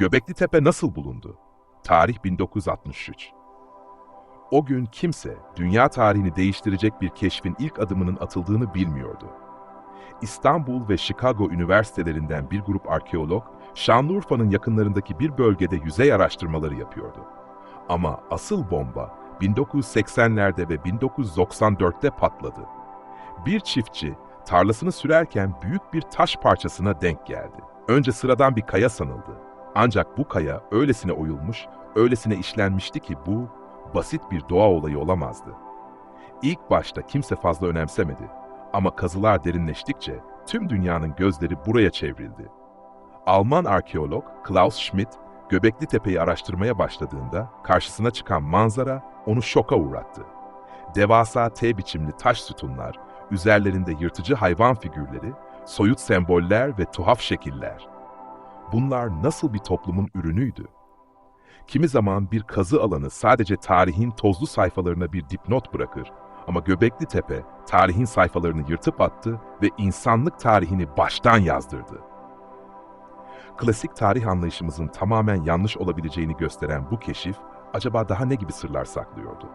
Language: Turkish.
Göbekli Tepe nasıl bulundu? Tarih 1963. O gün kimse dünya tarihini değiştirecek bir keşfin ilk adımının atıldığını bilmiyordu. İstanbul ve Chicago üniversitelerinden bir grup arkeolog, Şanlıurfa'nın yakınlarındaki bir bölgede yüzey araştırmaları yapıyordu. Ama asıl bomba 1980'lerde ve 1994'te patladı. Bir çiftçi tarlasını sürerken büyük bir taş parçasına denk geldi. Önce sıradan bir kaya sanıldı. Ancak bu kaya öylesine oyulmuş, öylesine işlenmişti ki bu basit bir doğa olayı olamazdı. İlk başta kimse fazla önemsemedi ama kazılar derinleştikçe tüm dünyanın gözleri buraya çevrildi. Alman arkeolog Klaus Schmidt, Göbekli Tepe'yi araştırmaya başladığında karşısına çıkan manzara onu şoka uğrattı. Devasa T biçimli taş sütunlar, üzerlerinde yırtıcı hayvan figürleri, soyut semboller ve tuhaf şekiller. Bunlar nasıl bir toplumun ürünüydü? Kimi zaman bir kazı alanı sadece tarihin tozlu sayfalarına bir dipnot bırakır ama Göbekli Tepe tarihin sayfalarını yırtıp attı ve insanlık tarihini baştan yazdırdı. Klasik tarih anlayışımızın tamamen yanlış olabileceğini gösteren bu keşif acaba daha ne gibi sırlar saklıyordu?